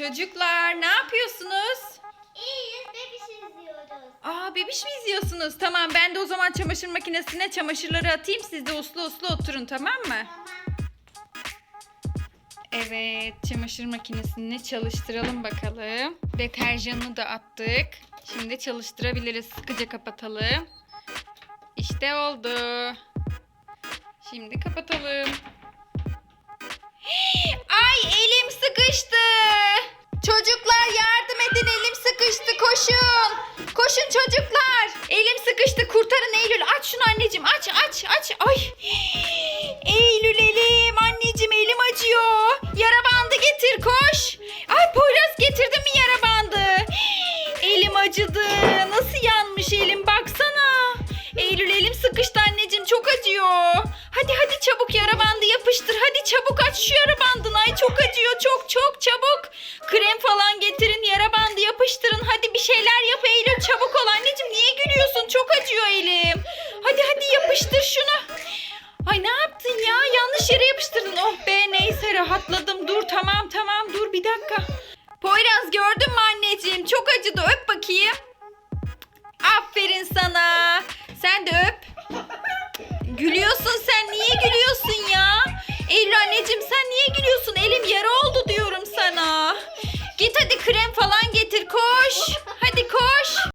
Çocuklar ne yapıyorsunuz? İyiyiz bebiş izliyoruz. Aa bebiş mi izliyorsunuz? Tamam ben de o zaman çamaşır makinesine çamaşırları atayım. Siz de uslu uslu oturun tamam mı? Tamam. Evet çamaşır makinesini çalıştıralım bakalım. Deterjanını da attık. Şimdi çalıştırabiliriz. Sıkıca kapatalım. İşte oldu. Şimdi kapatalım. Elim sıkıştı kurtarın Eylül. Aç şunu anneciğim aç aç aç. Ay. Eylül elim anneciğim elim acıyor. Yara bandı getir koş. Ay Poyraz getirdin mi yara bandı? Elim acıdı. Nasıl yanmış elim baksana. Eylül elim sıkıştı anneciğim çok acıyor. Hadi hadi çabuk yara bandı yapıştır. Hadi çabuk aç şu yara bandını. Ay çok acıyor çok çok çabuk. Krem falan getirin yara bandı Çok acıyor elim. Hadi hadi yapıştır şunu. Ay ne yaptın ya? Yanlış yere yapıştırdın. Oh be neyse rahatladım. Dur tamam tamam dur bir dakika. Poyraz gördün mü anneciğim? Çok acıdı. Öp bakayım. Aferin sana. Sen de öp. Gülüyorsun sen. Niye gülüyorsun ya? Eylül anneciğim sen niye gülüyorsun? Elim yara oldu diyorum sana. Git hadi krem falan getir koş.